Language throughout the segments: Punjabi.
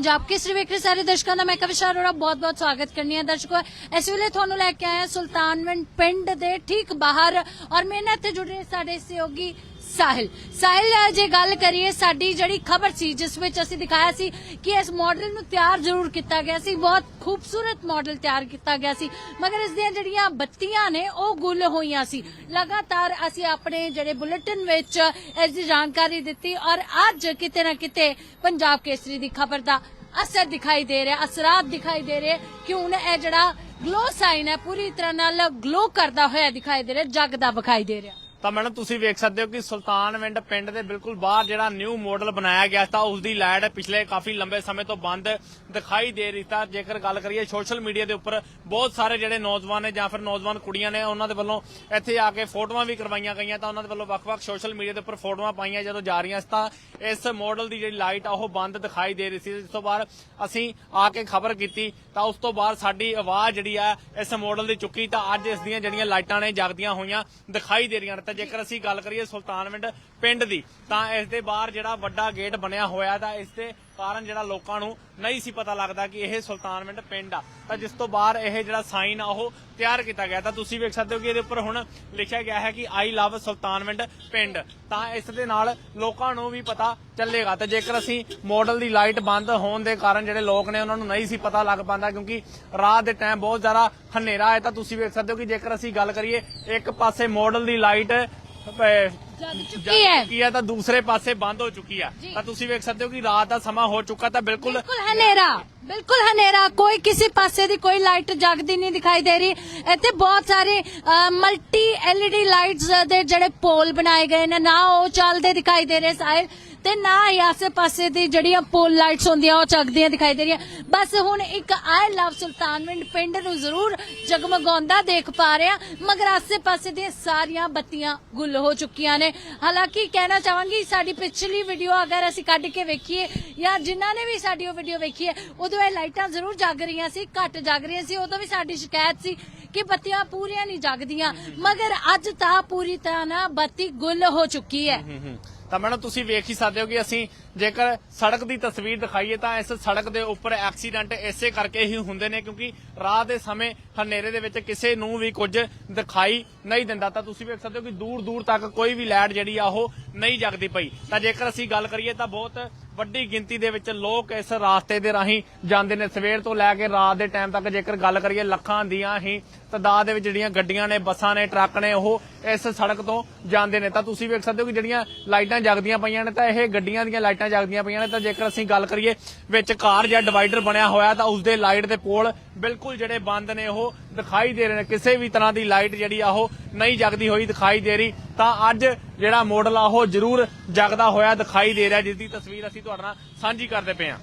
ਪੰਜਾਬ ਕੇਸਰੀ ਵੇਖ ਰਹੇ ਸਾਰੇ ਦਰਸ਼ਕਾਂ ਦਾ ਮੈਂ ਕਵਿਸ਼ਾ ਅਰੋੜਾ, ਬਹੁਤ-ਬਹੁਤ ਸਵਾਗਤ ਕਰਨੀ ਹੈ। ਦਰਸ਼ਕੋ, ਇਸ ਵੇਲੇ ਤੁਹਾਨੂੰ ਲੈ ਕੇ ਆਏ ਹਾਂ ਪਿੰਡ ਦੇ ਠੀਕ ਬਾਹਰ ਔਰ ਮੇਰੇ ਨਾਲ ਇੱਥੇ ਜੁੜੇ ਸਾਡੇ ਸਹਿਯੋਗੀ ਸਾਹਿਲ। ਸਾਹਿਲ, ਜੇ ਗੱਲ ਕਰੀਏ ਸਾਡੀ ਜਿਹੜੀ ਖਬਰ ਸੀ, ਜਿਸ ਵਿੱਚ ਅਸੀਂ ਦਿਖਾਇਆ ਸੀ ਕਿ ਇਸ ਮਾਡਲ ਨੂੰ ਤਿਆਰ ਜ਼ਰੂਰ ਕੀਤਾ ਗਿਆ ਸੀ, ਬਹੁਤ ਖੂਬਸੂਰਤ ਮਾਡਲ ਤਿਆਰ ਕੀਤਾ ਗਿਆ ਸੀ, ਮਗਰ ਇਸ ਦੀਆਂ ਜਿਹੜੀਆਂ ਬੱਤੀਆਂ ਨੇ, ਉਹ ਗੁੱਲ ਹੋਈਆਂ ਸੀ। ਲਗਾਤਾਰ ਅਸੀਂ ਆਪਣੇ ਜਿਹੜੇ ਬੁਲੇਟਿਨ ਵਿੱਚ ਇਸ ਦੀ ਜਾਣਕਾਰੀ ਦਿੱਤੀ ਔਰ ਅੱਜ ਕਿਤੇ ਨਾ ਕਿਤੇ ਪੰਜਾਬ ਕੇਸਰੀ ਦੀ ਖਬਰ ਦਾ ਅਸਰ ਦਿਖਾਈ ਦੇ ਰਿਹਾ, ਅਸਰਾਤ ਦਿਖਾਈ ਦੇ ਰਹੇ। ਕਿ ਹੁਣ ਇਹ ਜਿਹੜਾ ਗਲੋ ਸਾਈਨ ਹੈ, ਪੂਰੀ ਤਰ੍ਹਾਂ ਨਾਲ ਗਲੋ ਕਰਦਾ ਹੋਇਆ ਦਿਖਾਈ ਦੇ ਰਿਹਾ ਜਗਦਾ ਵਿਖਾਈ ਦੇ ਰਿਹਾ। ਤਾਂ ਮੈਡਮ ਤੁਸੀਂ ਵੇਖ ਸਕਦੇ ਹੋ ਕਿ ਸੁਲਤਾਨਵਿੰਡ ਪਿੰਡ ਦੇ ਬਿਲਕੁਲ ਬਾਹਰ ਜਿਹੜਾ ਨਿਊ ਮਾਡਲ ਬਣਾਇਆ ਗਿਆ ਤਾਂ ਉਸ ਦੀ ਲਾਈਟ ਪਿਛਲੇ ਕਾਫੀ ਲੰਬੇ ਸਮੇਂ ਤੋਂ ਬੰਦ ਦਿਖਾਈ ਦੇ ਰਹੀ ਤਾਂ ਜੇਕਰ ਗੱਲ ਕਰੀਏ ਸੋਸ਼ਲ ਮੀਡੀਆ ਦੇ ਉੱਪਰ, ਬਹੁਤ ਸਾਰੇ ਜਿਹੜੇ ਨੌਜਵਾਨ ਨੇ ਜਾਂ ਫਿਰ ਨੌਜਵਾਨ ਕੁੜੀਆਂ ਨੇ, ਉਹਨਾਂ ਦੇ ਵੱਲੋਂ ਇੱਥੇ ਆ ਕੇ ਫੋਟੋਆਂ ਵੀ ਕਰਵਾਈਆਂ ਗਈਆਂ ਤਾਂ ਉਹਨਾਂ ਦੇ ਵੱਲੋਂ ਵੱਖ-ਵੱਖ ਸੋਸ਼ਲ ਮੀਡੀਆ ਦੇ ਉੱਪਰ ਫੋਟੋਆਂ ਪਾਈਆਂ ਜਦੋਂ ਜਾ ਰਹੀਆਂ ਸੀ ਤਾਂ ਇਸ ਮਾਡਲ ਦੀ ਜਿਹੜੀ ਲਾਈਟ ਆ ਉਹ ਬੰਦ ਦਿਖਾਈ ਦੇ ਰਹੀ ਸੀ। ਜਿਸ ਤੋਂ ਬਾਅਦ ਅਸੀਂ ਆ ਕੇ ਖਬਰ ਕੀਤੀ ਤਾਂ ਉਸ ਤੋਂ ਬਾਅਦ ਸਾਡੀ ਆਵਾਜ਼ ਜਿਹੜੀ ਆ ਇਸ ਮਾਡਲ ਦੀ ਚੁੱਕੀ ਤਾਂ ਅੱਜ ਇਸ ਦੀਆਂ ਜਿਹੜੀਆਂ ਲਾਈਟਾਂ ਨੇ, ਜਗਦੀਆਂ ਹੋਈਆਂ ਦਿਖਾਈ ਦੇ ਰਹੀਆਂ ਨੇ। ਤਾਂ ਜੇਕਰ ਅਸੀਂ ਗੱਲ ਕਰੀਏ ਸੁਲਤਾਨਵਿੰਡ ਪਿੰਡ ਦੀ, ਤਾਂ ਇਸ ਦੇ ਬਾਹਰ ਜਿਹੜਾ ਵੱਡਾ ਗੇਟ ਬਣਿਆ ਹੋਇਆ ਤਾਂ ਇਸ ਦੇ ਕਾਰਨ ਜਿਹੜਾ ਲੋਕਾਂ ਨੂੰ ਨਹੀਂ ਸੀ ਪਤਾ ਲੱਗਦਾ ਕਿ ਇਹ ਸੁਲਤਾਨਵਿੰਡ ਪਿੰਡ ਆ। ਤਾਂ ਜਿਸ ਤੋਂ ਬਾਅਦ ਇਹ ਜਿਹੜਾ ਸਾਈਨ ਆ ਉਹ ਤਿਆਰ ਕੀਤਾ ਗਿਆ। ਤਾਂ ਤੁਸੀਂ ਵੇਖ ਸਕਦੇ ਹੋ ਕਿ ਇਹਦੇ ਉੱਪਰ ਹੁਣ ਲਿਖਿਆ ਗਿਆ ਹੈ ਕਿ ਆਈ ਲਵ ਸੁਲਤਾਨਵਿੰਡ ਪਿੰਡ। ਤਾਂ ਇਸ ਦੇ ਨਾਲ ਲੋਕਾਂ ਨੂੰ ਵੀ ਪਤਾ ਚੱਲੇਗਾ। ਤੇ ਜੇਕਰ ਅਸੀਂ ਮਾਡਲ ਦੀ ਲਾਈਟ ਬੰਦ ਹੋਣ ਦੇ ਕਾਰਨ ਜਿਹੜੇ ਲੋਕ ਨੇ ਉਹਨਾਂ ਨੂੰ ਨਹੀਂ ਸੀ ਪਤਾ ਲੱਗ ਪਾਉਂਦਾ ਕਿਉਂਕਿ ਰਾਤ ਦੇ ਟਾਈਮ ਬਹੁਤ ਜ਼ਿਆਦਾ ਹਨੇਰਾ ਹੈ, ਤਾਂ ਤੁਸੀਂ ਵੇਖ ਸਕਦੇ ਹੋ ਕਿ ਜੇਕਰ ਅਸੀਂ ਗੱਲ ਕਰੀਏ ਇੱਕ ਪਾਸੇ ਮਾਡਲ ਦੀ ਲਾਈਟ ਜਗ ਚੁੱਕੀ ਹੈ। ਕੀ ਹੈ ਤਾਂ ਦੂਸਰੇ ਪਾਸੇ ਬੰਦ ਹੋ ਚੁੱਕੀ ਆ। ਜੀ। ਤਾਂ ਤੁਸੀਂ ਵੇਖ ਸਕਦੇ ਹੋ ਕਿ ਰਾਤ ਦਾ ਸਮਾਂ ਹੋ ਚੁੱਕਾ ਤਾਂ ਬਿਲਕੁਲ ਬਿਲਕੁਲ ਹਨੇਰਾ ਬਿਲਕੁਲ ਹਨੇਰਾ। ਕੋਈ ਕਿਸੇ ਪਾਸੇ ਦੀ ਕੋਈ ਲਾਈਟ ਜਗਦੀ ਨਹੀਂ ਦਿਖਾਈ ਦੇ ਰਹੀ। ਇੱਥੇ ਬਹੁਤ ਸਾਰੇ ਮਲਟੀ ਐਲਈਡੀ ਲਾਈਟਸ ਦੇ ਜਿਹੜੇ ਪੋਲ ਬਣਾਏ ਗਏ ਨੇ ਨਾ ਉਹ ਚੱਲਦੇ ਦਿਖਾਈ ਦੇ ਰਹੇ ਸਾਹਿਲ। ਤੇ ਨਾ ਹੀ ਆਸੇ ਪਾਸੇ ਦੀ ਜਿਹੜੀਆਂ ਪੋਲ ਲਾਈਟਸ ਹੁੰਦੀਆਂ, ਉਹ ਜਗਦੀਆਂ ਦਿਖਾਈ ਦੇ ਰਹੀਆਂ। ਬਸ ਹੁਣ ਇੱਕ ਆਈ ਲਵ ਸੁਲਤਾਨਵਿੰਡ ਪਿੰਡ ਨੂੰ ਜ਼ਰੂਰ ਜਗਮਗਾਉਂਦਾ ਦੇਖ ਪਾ ਰਹੇ, ਮਗਰ ਆਸੇ ਪਾਸੇ ਦੀਆਂ ਸਾਰੀਆਂ ਬੱਤੀਆਂ ਗੁੱਲ ਹੋ ਚੁੱਕੀਆਂ ਨੇ। ਹਾਲਾਂਕਿ ਕਹਿਣਾ ਚਾਹਾਂਗੀ, ਸਾਡੀ ਪਿਛਲੀ ਵੀਡੀਓ ਅਗਰ ਅਸੀਂ ਕੱਢ ਕੇ ਵੇਖੀਏ, ਜਾਂ ਜਿਨ੍ਹਾਂ ਨੇ ਵੀ ਸਾਡੀ ਉਹ ਵੀਡੀਓ ਵੇਖੀ ਹੈ ਉਦੋਂ ਇਹ ਲਾਈਟਾਂ ਜ਼ਰੂਰ ਜਗ ਰਹੀਆਂ ਸੀ, ਘੱਟ ਜਗ ਰਹੀਆਂ ਸੀ, ਉਦੋਂ ਵੀ ਸਾਡੀ ਸ਼ਿਕਾਇਤ ਸੀ ਕਿ ਬੱਤੀਆਂ ਪੂਰੀਆਂ ਨਹੀਂ ਜਗਦੀਆਂ। ਮਗਰ ਅੱਜ ਤਾਂ ਪੂਰੀ ਤਰ੍ਹਾਂ ਨਾ ਬੱਤੀ ਗੁੱਲ ਹੋ ਚੁੱਕੀ ਹੈ। ਤਾਂ ਮੈਡਮ ਤੁਸੀਂ ਵੇਖ ਹੀ ਸਕਦੇ ਹੋ ਕਿ ਅਸੀਂ ਜੇਕਰ ਸੜਕ ਦੀ ਤਸਵੀਰ ਦਿਖਾਈਏ ਤਾਂ ਇਸ ਸੜਕ ਦੇ ਉੱਪਰ ਐਕਸੀਡੈਂਟ ਇਸੇ ਕਰਕੇ ਹੀ ਹੁੰਦੇ ਨੇ ਕਿਉਂਕਿ ਰਾਤ ਦੇ ਸਮੇਂ ਹਨੇਰੇ ਦੇ ਵਿੱਚ ਕਿਸੇ ਨੂੰ ਵੀ ਕੁਝ ਦਿਖਾਈ ਨਹੀਂ ਦਿੰਦਾ। ਤਾਂ ਤੁਸੀਂ ਵੇਖ ਸਕਦੇ ਹੋ ਕਿ ਦੂਰ ਦੂਰ ਤੱਕ ਕੋਈ ਵੀ ਲਾਈਟ ਜਿਹੜੀ ਆ ਉਹ ਨਹੀਂ ਜਗਦੀ ਪਈ। ਤਾਂ ਜੇਕਰ ਅਸੀਂ ਗੱਲ ਕਰੀਏ ਤਾਂ ਬਹੁਤ ਵੱਡੀ ਗਿਣਤੀ ਦੇ ਵਿੱਚ ਲੋਕ ਇਸ ਰਾਸਤੇ ਦੇ ਰਾਹੀਂ ਜਾਂਦੇ ਨੇ। ਸਵੇਰ ਤੋਂ ਲੈ ਕੇ ਰਾਤ ਦੇ ਟਾਈਮ ਤੱਕ ਜੇਕਰ ਗੱਲ ਕਰੀਏ ਲੱਖਾਂ ਦੀਆਂ ਹੀ ਤਦਾਦ ਦੇ ਵਿੱਚ ਜਿਹੜੀਆਂ ਗੱਡੀਆਂ ਨੇ, ਬੱਸਾਂ ਨੇ, ਟਰੱਕ ਨੇ, ਉਹ ਇਸ ਸੜਕ ਤੋਂ ਜਾਂਦੇ ਨੇ। ਤਾਂ ਤੁਸੀਂ ਵੇਖ ਸਕਦੇ ਹੋ ਕਿ ਜਿਹੜੀਆਂ ਲਾਈਟਾਂ ਜਗਦੀਆਂ ਪਈਆਂ ਨੇ, ਤਾਂ ਇਹ ਗੱਡੀਆਂ ਦੀਆਂ ਲਾਈਟਾਂ ਜਗਦੀਆਂ ਪਈਆਂ ਨੇ। ਤਾਂ ਜੇਕਰ ਅਸੀਂ ਗੱਲ ਕਰੀਏ ਵਿੱਚ ਕਾਰ ਜਾਂ ਡਿਵਾਈਡਰ ਬਣਿਆ ਹੋਇਆ, ਤਾਂ ਉਸ ਦੇ ਲਾਈਟ ਦੇ ਪੋਲ ਬਿਲਕੁਲ ਜਿਹੜੇ ਬੰਦ ਨੇ, ਉਹ ਦਿਖਾਈ ਦੇ ਰਹੇ ਨੇ, ਕਿਸੇ ਵੀ ਤਰ੍ਹਾਂ ਦੀ ਲਾਈਟ ਜਿਹੜੀ ਆ ਉਹ ਨਹੀਂ ਜਗਦੀ ਹੋਈ ਦਿਖਾਈ ਦੇ ਰਹੀ। ਤਾਂ ਅੱਜ ਜਿਹੜਾ ਮਾਡਲ ਆ, ਉਹ ਜ਼ਰੂਰ ਜਗਦਾ ਹੋਇਆ ਦਿਖਾਈ ਦੇ ਰਿਹਾ, ਜਿਸ ਦੀ ਤਸਵੀਰ ਅਸੀਂ ਤੁਹਾਡੇ ਨਾਲ ਸਾਂਝੀ ਕਰਦੇ ਪਏ ਹਾਂ।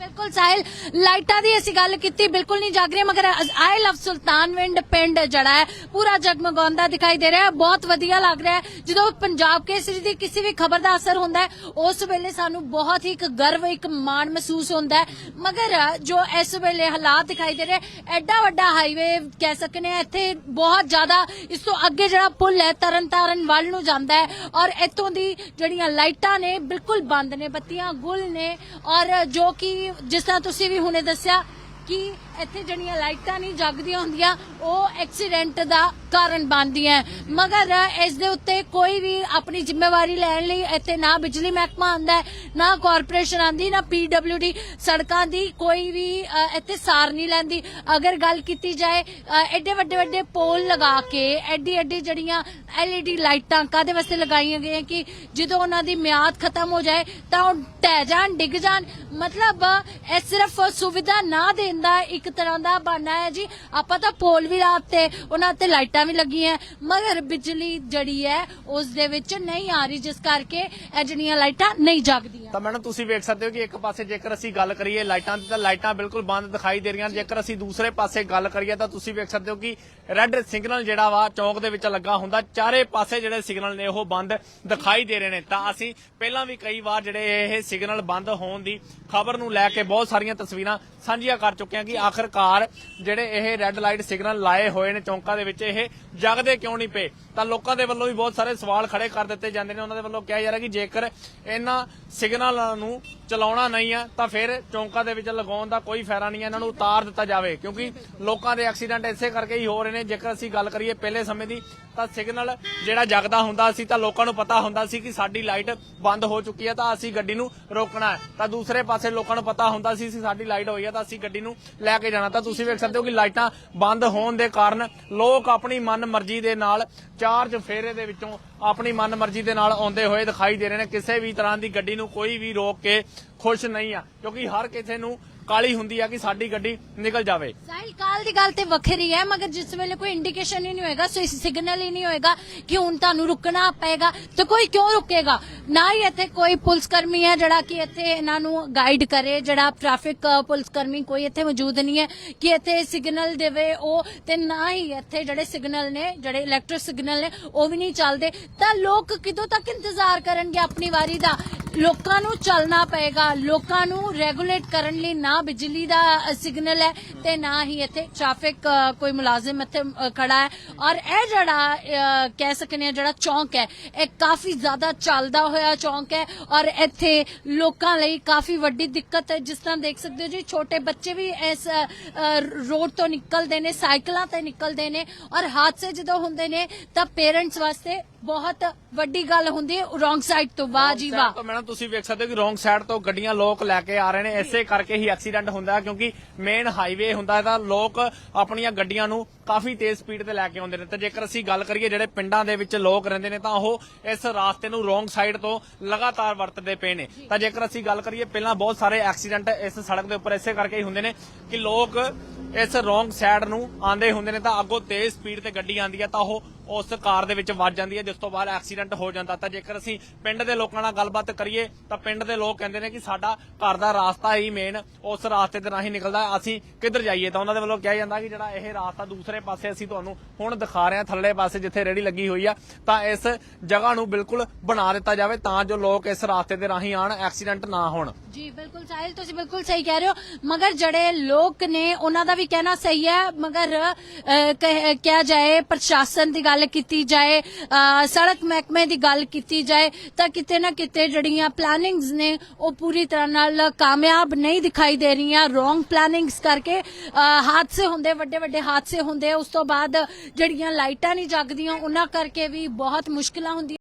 ਬਿਲਕੁਲ ਸਾਹਿਲ, ਲਾਈਟਾਂ ਦੀ ਅਸੀਂ ਗੱਲ ਕੀਤੀ, ਬਿਲਕੁਲ ਨਹੀਂ ਜਾਗ ਰਹੀ ਮਗਰ ਆਈ ਲਵ ਸੁਲਤਾਨਵਿੰਡ ਪਿੰਡ ਜਿਹੜਾ ਹੈ। ਪੂਰਾ ਜਗਮਗਾਉਂਦਾ ਦਿਖਾਈ ਦੇ ਰਿਹਾ ਹੈ। ਬਹੁਤ ਵਧੀਆ ਲੱਗ ਰਿਹਾ ਹੈ। ਜਦੋਂ ਪੰਜਾਬ ਕੇਸਰੀ ਦੀ ਕਿਸੇ ਵੀ ਖਬਰ ਦਾ ਅਸਰ ਹੁੰਦਾ ਹੈ, ਉਸ ਵੇਲੇ ਸਾਨੂੰ ਬਹੁਤ ਹੀ ਇੱਕ ਗਰਵ, ਇੱਕ ਮਾਣ ਮਹਿਸੂਸ ਹੁੰਦਾ ਹੈ। ਮਗਰ ਜੋ ਇਸ ਵੇਲੇ ਹਾਲਾਤ ਦਿਖਾਈ ਦੇ ਰਹੇ ਐਡਾ ਵੱਡਾ ਹਾਈਵੇ ਕਹਿ ਸਕਨੇ ਆ ਇੱਥੇ ਬਹੁਤ ਜ਼ਿਆਦਾ ਇਸ ਤੋਂ ਅੱਗੇ ਜਿਹੜਾ ਪੁਲ ਹੈ, ਤਰਨਤਾਰਨ ਵੱਲ ਨੂੰ ਜਾਂਦਾ ਹੈ ਔਰ ਇੱਥੋਂ ਦੀ ਜਿਹੜੀਆਂ ਲਾਈਟਾਂ ਨੇ, ਬਿਲਕੁਲ ਬੰਦ ਨੇ, ਬੱਤੀਆਂ ਗੁੱਲ ਨੇ ਔਰ ਜੋ ਕਿ ਜਿਸ ਤਰ੍ਹਾਂ ਤੁਸੀਂ ਵੀ ਹੁਣੇ ਦੱਸਿਆ ਕਿ ਇੱਥੇ ਜਿਹੜੀਆਂ ਲਾਈਟਾਂ ਨਹੀਂ ਜਗਦੀਆਂ ਹੁੰਦੀਆਂ, ਉਹ ਐਕਸੀਡੈਂਟ ਦਾ ਕਾਰਨ ਬਣਦੀਆਂ ਮਗਰ ਇਸ ਦੇ ਉੱਤੇ ਕੋਈ ਵੀ ਆਪਣੀ ਜ਼ਿੰਮੇਵਾਰੀ ਲੈਣ ਲਈ ਇੱਥੇ ਨਾ ਬਿਜਲੀ ਮਹਿਕਮਾ ਆਂਦਾ ਨਾ ਕਾਰਪੋਰੇਸ਼ਨ ਆਂਦੀ ਨਾ ਪੀਡਬਲਯੂਡੀ ਸੜਕਾਂ ਦੀ ਕੋਈ ਵੀ ਇੱਥੇ ਸਾਰ ਨਹੀਂ ਲੈਂਦੀ। ਅਗਰ ਗੱਲ ਕੀਤੀ ਜਾਏ ਐਡੇ ਵੱਡੇ ਵੱਡੇ ਪੋਲ ਲਗਾ ਕੇ, ਐਡੀ ਐਡੀ ਜਿਹੜੀਆਂ ਐਲਈਡੀ ਲਾਈਟਾਂ ਕਾਦੇ ਵਾਸਤੇ ਲਗਾਈਆਂ ਗਈਆਂ ਕਿ ਜਦੋਂ ਉਹਨਾਂ ਦੀ ਮਿਆਦ ਖਤਮ ਹੋ ਜਾਏ ਤਾਂ ਉਹ ਟਹਿ ਜਾਣ, ਡਿੱਗ ਜਾਣ। ਮਤਲਬ, ਇਹ ਸਿਰਫ ਸੁਵਿਧਾ ਨਾ ਦੇਣ ਦਾ ਇੱਕ ਤਰ੍ਹਾਂ ਦਾ ਬਹਾਨਾ ਹੈ ਜੀ। ਆਪਾਂ ਤਾਂ ਪੋਲ ਵੀ ਲਾਤੇ ਉਹਨਾਂ ਤੇ ਲਾਈਟਾਂ ਵੀ ਲੱਗੀਆਂ। ਮਗਰ ਬਿਜਲੀ ਜਿਹੜੀ ਹੈ, ਉਸ ਦੇ ਵਿੱਚ ਨਹੀਂ ਆ ਰਹੀ, ਜਿਸ ਕਰਕੇ ਇਹ ਜਿਹੜੀਆਂ ਲਾਈਟਾਂ ਨਹੀਂ ਜਗਦੀਆਂ। ਤਾਂ ਮੈਡਮ, ਤੁਸੀਂ ਵੇਖ ਸਕਦੇ ਹੋ ਕਿ ਇੱਕ ਪਾਸੇ ਜੇਕਰ ਅਸੀਂ ਗੱਲ ਕਰੀਏ ਲਾਈਟਾਂ ਦੀ, ਤਾਂ ਲਾਈਟਾਂ ਬਿਲਕੁਲ ਬੰਦ ਦਿਖਾਈ ਦੇ ਰਹੀਆਂ ਜੇਕਰ ਅਸੀਂ ਦੂਸਰੇ ਪਾਸੇ ਗੱਲ ਕਰੀਏ, ਤਾਂ ਤੁਸੀਂ ਵੇਖ ਸਕਦੇ ਹੋ ਕਿ ਰੈੱਡ ਸਿਗਨਲ ਜਿਹੜਾ ਵਾ, ਚੌਂਕ ਦੇ ਵਿੱਚ ਲੱਗਾ ਹੁੰਦਾ। ਚਾਰੇ ਪਾਸੇ ਜਿਹੜੇ ਸਿਗਨਲ ਨੇ, ਉਹ ਬੰਦ ਦਿਖਾਈ ਦੇ ਰਹੇ ਨੇ। ਤਾਂ ਅਸੀਂ ਪਹਿਲਾਂ ਵੀ ਕਈ ਵਾਰ ਜਿਹੜੇ ਇਹ ਸਿਗਨਲ ਬੰਦ ਹੋਣ ਦੀ ਖਬਰ ਨੂੰ ਲੈ ਕੇ ਬਹੁਤ ਸਾਰੀਆਂ ਤਸਵੀਰਾਂ ਸਾਂਝੀਆਂ ਕਰ ਚੁੱਕੇ ਚੁੱਕੇ ਹਾਂ ਕਿ ਆਖਰਕਾਰ ਜਿਹੜੇ ਇਹ ਰੈੱਡ ਲਾਈਟ ਸਿਗਨਲ ਲਾਏ ਹੋਏ ਨੇ ਚੌਂਕਾਂ ਦੇ ਵਿੱਚ, ਇਹ ਜਗਦੇ ਕਿਉਂ ਨਹੀਂ ਪਏ? ਤਾਂ ਲੋਕਾਂ ਦੇ ਵੱਲੋਂ ਵੀ ਬਹੁਤ ਸਾਰੇ ਸਵਾਲ ਖੜੇ ਕਰ ਦਿੱਤੇ ਜਾਂਦੇ ਨੇ। ਉਹਨਾਂ ਦੇ ਵੱਲੋਂ ਕਿਹਾ ਜਾ ਰਿਹਾ ਕਿ ਜੇਕਰ ਇਹਨਾਂ ਸਿਗਨਲਾਂ ਨੂੰ ਚਲਾਉਣਾ ਨਹੀਂ ਆ, ਤਾਂ ਫਿਰ ਚੌਂਕਾਂ ਦੇ ਵਿੱਚ ਲਗਾਉਣ ਦਾ ਕੋਈ ਫਾਇਦਾ ਨਹੀਂ ਹੈ ਇਹਨਾਂ ਨੂੰ ਉਤਾਰ ਦਿੱਤਾ ਜਾਵੇ। ਕਿਉਂਕਿ ਲੋਕਾਂ ਦੇ ਐਕਸੀਡੈਂਟ ਇਸੇ ਕਰਕੇ ਹੀ ਹੋ ਰਹੇ ਨੇ। ਜੇਕਰ ਅਸੀਂ ਗੱਲ ਕਰੀਏ ਪਹਿਲੇ ਸਮੇਂ ਦੀ, ਤਾਂ ਸਿਗਨਲ ਜਿਹੜਾ ਜਗਦਾ ਹੁੰਦਾ ਸੀ, ਤਾਂ ਲੋਕਾਂ ਨੂੰ ਪਤਾ ਹੁੰਦਾ ਸੀ ਕਿ ਸਾਡੀ ਲਾਈਟ ਬੰਦ ਹੋ ਚੁੱਕੀ ਹੈ ਤਾਂ ਅਸੀਂ ਗੱਡੀ ਨੂੰ ਰੋਕਣਾ ਹੈ। ਤਾਂ ਦੂਸਰੇ ਪਾਸੇ ਲੋਕਾਂ ਨੂੰ ਪਤਾ ਹੁੰਦਾ ਸੀ ਸਾਡੀ ਲਾਈਟ ਹੋਈ ਹੈ ਤਾਂ ਅਸੀਂ ਗੱਡੀ ਨੂੰ ਲੈ ਕੇ ਜਾਣਾ। ਤਾਂ ਤੁਸੀਂ ਵੇਖ ਸਕਦੇ ਹੋ ਕਿ ਲਾਈਟਾਂ ਬੰਦ ਹੋਣ ਦੇ ਕਾਰਨ ਲੋਕ ਆਪਣੀ ਮਨ ਮਰਜ਼ੀ ਦੇ ਨਾਲ ਚਾਰਜ ਫੇਰੇ ਦੇ ਵਿੱਚੋਂ ਆਪਣੀ ਮਨ ਮਰਜ਼ੀ ਦੇ ਨਾਲ ਆਉਂਦੇ ਹੋਏ ਦਿਖਾਈ ਦੇ ਰਹੇ ਨੇ। ਕਿਸੇ ਵੀ ਤਰ੍ਹਾਂ ਦੀ ਗੱਡੀ ਨੂੰ ਕੋਈ ਵੀ ਰੋਕ ਕੇ ਖੁਸ਼ ਨਹੀਂ ਆ। ਕਿਉਂਕਿ ਹਰ ਕਿਸੇ ਨੂੰ ਕਾਲੀ ਹੁੰਦੀ ਆ ਕਿ ਸਾਡੀ ਗੱਡੀ ਨਿਕਲ ਜਾਵੇ। ਸਾਹਿਲ ਕਾਲ ਦੀ ਗੱਲ ਤੇ ਵੱਖਰੀ ਹੈ, ਮਗਰ ਜਿਸ ਵੇਲੇ ਕੋਈ ਇੰਡੀਕੇਸ਼ਨ ਹੀ ਨਹੀਂ ਹੋਏਗਾ ਸੋ ਸਿਗਨਲ ਹੀ ਨਹੀਂ ਹੋਏਗਾ ਕਿ ਹੁਣ ਤੁਹਾਨੂੰ ਰੁਕਣਾ ਪਏਗਾ, ਤੇ ਕੋਈ ਕਿਉਂ ਰੁਕੇਗਾ? ਨਾ ਹੀ ਇੱਥੇ ਕੋਈ ਪੁਲਿਸ ਕਰਮੀ ਹੈ ਜਿਹੜਾ ਕਿ ਇੱਥੇ ਇਹਨਾਂ ਨੂੰ ਗਾਈਡ ਕਰੇ, ਜਿਹੜਾ ਟ੍ਰੈਫਿਕ ਪੁਲਿਸ ਕਰਮੀ ਕੋਈ ਇੱਥੇ ਮੌਜੂਦ ਨਹੀਂ ਹੈ ਕਿ ਇੱਥੇ ਸਿਗਨਲ ਦੇਵੇ ਉਹ, ਤੇ ਨਾ ਹੀ ਇੱਥੇ ਜਿਹੜੇ ਸਿਗਨਲ ਨੇ, ਜਿਹੜੇ ਇਲੈਕਟ੍ਰਿਕ ਸਿਗਨਲ ਨੇ, ਉਹ ਵੀ ਨਹੀਂ ਚੱਲਦੇ। ਤਾਂ ਲੋਕ ਕਿਦੋਂ ਤੱਕ ਇੰਤਜ਼ਾਰ ਕਰਨਗੇ ਆਪਣੀ ਵਾਰੀ ਦਾ? ਲੋਕਾਂ ਨੂੰ ਚੱਲਣਾ ਪਏਗਾ, ਲੋਕਾਂ ਨੂੰ ਰੈਗੂਲੇਟ ਕਰਨ ਲਈ ਨਾ ਬਿਜਲੀ ਦਾ ਸਿਗਨਲ ਹੈ ਤੇ ਨਾ ਹੀ ਇੱਥੇ ਟ੍ਰੈਫਿਕ ਕੋਈ ਮੁਲਾਜ਼ਮ ਇੱਥੇ ਖੜਾ ਹੈ। ਔਰ ਇਹ ਜਿਹੜਾ ਕਹਿ ਸਕਨੇ ਆ ਜਿਹੜਾ ਚੌਂਕ ਹੈ, ਇਹ ਕਾਫੀ ਜ਼ਿਆਦਾ ਚੱਲਦਾ ਹੋਇਆ ਚੌਂਕ ਹੈ ਔਰ ਇੱਥੇ ਲੋਕਾਂ ਲਈ ਕਾਫੀ ਵੱਡੀ ਦਿੱਕਤ ਹੈ। ਜਿਸ ਤਰ੍ਹਾਂ ਦੇਖ ਸਕਦੇ ਹੋ ਜੀ, ਛੋਟੇ ਬੱਚੇ ਵੀ ਇਸ ਰੋਡ ਤੋਂ ਨਿਕਲਦੇ ਨੇ, ਸਾਈਕਲਾਂ ਤੇ ਨਿਕਲਦੇ ਨੇ ਔਰ ਹਾਦਸੇ ਜਦੋਂ ਹੁੰਦੇ ਨੇ ਤਾਂ ਪੇਰੈਂਟਸ ਵਾਸਤੇ ਬਹੁਤ ਵੱਡੀ ਗੱਲ ਹੁੰਦੀ ਹੈ ਰੋਂਗ ਸਾਈਡ ਤੋਂ ਵਾਹ ਜੀ ਵਾਹ। ਤਾਂ ਮੈਡਮ ਤੁਸੀਂ ਵੇਖ ਸਕਦੇ ਹੋ ਕਿ ਰੋਂਗ ਸਾਈਡ ਤੋਂ ਗੱਡੀਆਂ ਲੋਕ ਲੈ ਕੇ ਆ ਰਹੇ ਨੇ ਇਸੇ ਕਰਕੇ ਹੀ ਐਕਸੀਡੈਂਟ ਹੁੰਦਾ ਹੈ ਕਿਉਂਕਿ ਮੇਨ ਹਾਈਵੇ ਹੁੰਦਾ ਹੈ ਤਾਂ ਲੋਕ ਆਪਣੀਆਂ ਗੱਡੀਆਂ ਨੂੰ ਕਾਫੀ ਤੇਜ਼ ਸਪੀਡ ਤੇ ਲੈ ਕੇ ਆਉਂਦੇ ਨੇ। ਤੇ ਜੇਕਰ ਅਸੀਂ ਗੱਲ ਕਰੀਏ ਜਿਹੜੇ ਪਿੰਡਾਂ ਦੇ ਵਿੱਚ ਲੋਕ ਰਹਿੰਦੇ ਨੇ ਤਾਂ ਉਹ ਇਸ ਰਾਸਤੇ ਨੂੰ ਰੋਂਗ ਸਾਈਡ ਤੋਂ ਲਗਾਤਾਰ ਵਰਤਦੇ ਪਏ ਨੇ। ਤਾਂ ਜੇਕਰ ਅਸੀਂ ਗੱਲ ਕਰੀਏ ਪਹਿਲਾਂ ਬਹੁਤ ਸਾਰੇ ਐਕਸੀਡੈਂਟ ਇਸ ਸੜਕ ਦੇ ਉੱਪਰ ਇਸੇ ਕਰਕੇ ਹੀ ਹੁੰਦੇ ਨੇ ਕਿ ਲੋਕ ਇਸ ਰੋਂਗ ਸਾਈਡ ਨੂੰ ਆਂਦੇ ਹੁੰਦੇ ਨੇ ਤਾਂ ਅੱਗੋਂ ਤੇਜ਼ ਸਪੀਡ ਤੇ ਗੱਡੀ ਆਂਦੀ ਹੈ ਤਾਂ ਉਹ ਉਸ ਕਾਰ ਦੇ ਵਿੱਚ ਵੱਜ ਜਾਂਦੀ ਹੈ, ਜਿਸ ਤੋਂ ਬਾਅਦ ਐਕਸੀਡੈਂਟ ਹੋ ਜਾਂਦਾ। ਤਾਂ ਜੇਕਰ ਅਸੀਂ ਪਿੰਡ ਦੇ ਲੋਕਾਂ ਨਾਲ ਗੱਲਬਾਤ ਕਰੀਏ, ਤਾਂ ਪਿੰਡ ਦੇ ਲੋਕ ਕਹਿੰਦੇ ਨੇ ਕਿ ਸਾਡਾ ਘਰ ਦਾ ਰਾਸਤਾ ਹੀ ਮੇਨ ਉਸ ਰਾਸਤੇ ਦੇ ਰਾਹੀਂ ਨਿਕਲਦਾ ਅਸੀਂ ਕਿੱਧਰ ਜਾਈਏ? ਤਾਂ ਉਹਨਾਂ ਦੇ ਵੱਲੋਂ ਕਿਹਾ ਜਾਂਦਾ ਕਿ ਜਿਹੜਾ ਇਹ ਰਾਸਤਾ ਦੂਸਰੇ ਪਾਸੇ ਅਸੀਂ ਤੁਹਾਨੂੰ ਹੁਣ ਦਿਖਾ ਰਹੇ ਹਾਂ, ਥੱਲੇ ਪਾਸੇ ਜਿੱਥੇ ਰੇੜੀ ਲੱਗੀ ਹੋਈ ਆ, ਤਾਂ ਇਸ ਜਗ੍ਹਾ ਨੂੰ ਬਿਲਕੁਲ ਬਣਾ ਦਿੱਤਾ ਜਾਵੇ ਤਾਂ ਜੋ ਲੋਕ ਇਸ ਰਾਸਤੇ ਦੇ ਰਾਹੀਂ ਆਣ ਐਕਸੀਡੈਂਟ ਨਾ ਹੋਣ। ਜੀ ਬਿਲਕੁਲ ਸਾਹਿਲ ਤੁਸੀਂ ਬਿਲਕੁਲ ਸਹੀ ਕਹਿ ਰਹੇ ਹੋ। ਮਗਰ ਜਿਹੜੇ ਲੋਕ ਨੇ ਉਹਨਾਂ ਦਾ ਵੀ ਕਹਿਣਾ ਸਹੀ ਹੈ। ਮਗਰ ਅਹ, ਕਹਿ- ਕਿਹਾ ਜਾਏ ਪ੍ਰਸ਼ਾਸਨ ਦੀ ਗੱਲ ਕੀਤੀ ਜਾਏ ਅਹ, ਸੜਕ ਮਹਿਕਮੇ ਦੀ ਗੱਲ ਕੀਤੀ ਜਾਏ ਤਾਂ ਕਿਤੇ ਨਾ ਕਿਤੇ ਜਿਹੜੀਆਂ ਪਲੈਨਿੰਗਸ ਨੇ ਉਹ ਪੂਰੀ ਤਰ੍ਹਾਂ ਨਾਲ ਕਾਮਯਾਬ ਨਹੀਂ ਦਿਖਾਈ ਦੇ ਰਹੀਆਂ। ਰੋਂਗ ਪਲੈਨਿੰਗਸ ਕਰਕੇ ਅਹ, ਹਾਦਸੇ ਹੁੰਦੇ ਵੱਡੇ ਵੱਡੇ ਹਾਦਸੇ ਹੁੰਦੇ ਉਸ ਤੋਂ ਬਾਅਦ ਜਿਹੜੀਆਂ ਲਾਈਟਾਂ ਨਹੀਂ ਜਗਦੀਆਂ ਉਹਨਾਂ ਕਰਕੇ ਵੀ ਬਹੁਤ ਮੁਸ਼ਕਲਾਂ ਹੁੰਦੀਆਂ।